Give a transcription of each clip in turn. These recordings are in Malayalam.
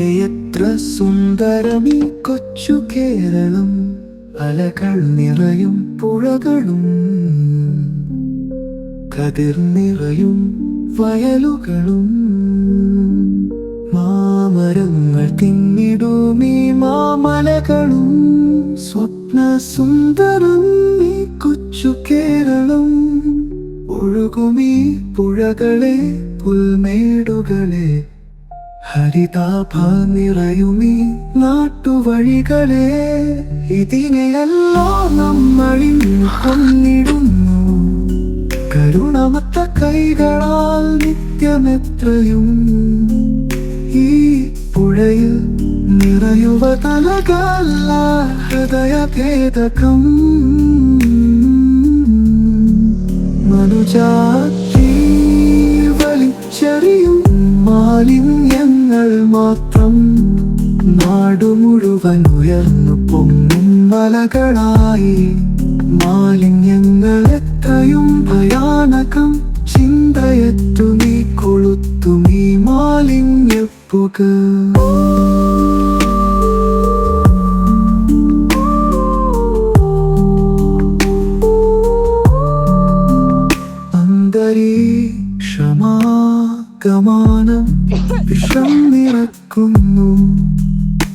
എത്ര സുന്ദരമീ കൊച്ചു കേരളം. അലകൾ നിറയും പുഴകളും. കതിർ നിറയും വയലുകളും. മാമരങ്ങൾ ഈ മാമലകളും. സ്വപ്ന സുന്ദരം ഈ കൊച്ചു കേരളം. ഒഴുകുമീ പുഴകളെ പുൽമേടുകളെ. ഹരിതാഭ നിറയുമീ നാട്ടുവഴികളെ ഇതിനെയല്ലോ നമ്മളിൽ കൊന്നിടുന്നു. കരുണമത്ത കൈകളാൽ നിത്യമെത്രയും. ഈ പുഴയിൽ നിറയുവ തലകല്ല ഹൃദയഭേദകം. മനുജാതി നാടു മുഴുവൻ ഉയർന്നു പൊങ്ങും മലകളായി മാലിന്യങ്ങൾ എത്രയും ഭയാനകം. ചിന്തയെത്തുമീ കൊളുത്തുമീ മാലിന്യപ്പുക. അന്തരീക്ഷമാകമാനം വിഷം നിറക്കുന്നു.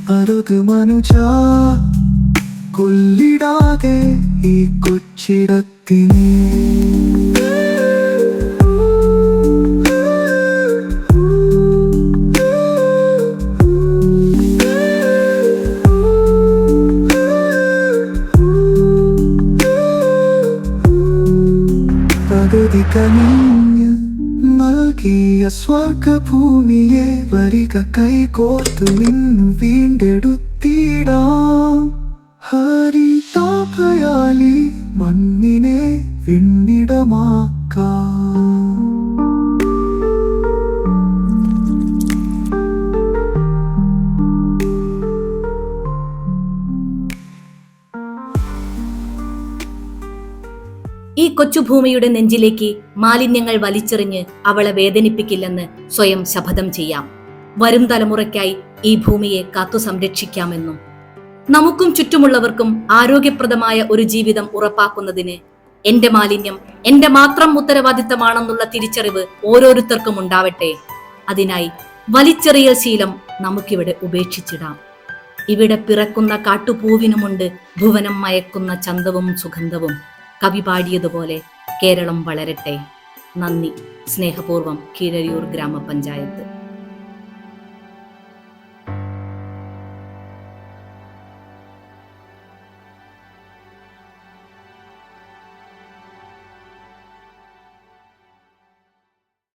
அருகு மனுஜா கொல்லிடாதே இக்கொச்சிடத்தினே தகுதி கனிந்த നൽകിയ സ്വർഗഭൂമിയെ വരിക കൈകോർത്ത് നിന്ന് വീണ്ടെടുത്തിടാം. ഹരിതാഭയാലി മണ്ണിനെ വിണ്ണിടമാക്കാം. ഈ കൊച്ചുഭൂമിയുടെ നെഞ്ചിലേക്ക് മാലിന്യങ്ങൾ വലിച്ചെറിഞ്ഞ് അവളെ വേദനിപ്പിക്കില്ലെന്ന് സ്വയം ശപഥം ചെയ്യാം. വരും തലമുറയ്ക്കായി ഈ ഭൂമിയെ കാത്തു സംരക്ഷിക്കാമെന്നും നമുക്കും ചുറ്റുമുള്ളവർക്കും ആരോഗ്യപ്രദമായ ഒരു ജീവിതം ഉറപ്പാക്കുന്നതിന് എന്റെ മാലിന്യം എന്റെ മാത്രം ഉത്തരവാദിത്തമാണെന്നുള്ള തിരിച്ചറിവ് ഓരോരുത്തർക്കും ഉണ്ടാവട്ടെ. അതിനായി വലിച്ചെറിയൽ ശീലം നമുക്കിവിടെ ഉപേക്ഷിച്ചിടാം. ഇവിടെ പിറക്കുന്ന കാട്ടുപൂവിനുമുണ്ട് ഭുവനം മയക്കുന്ന ചന്തവും സുഗന്ധവും. കവി പാടിയതുപോലെ കേരളം വളരട്ടെ. നന്ദി. സ്നേഹപൂർവം കീഴരിയൂർ ഗ്രാമപഞ്ചായത്ത്.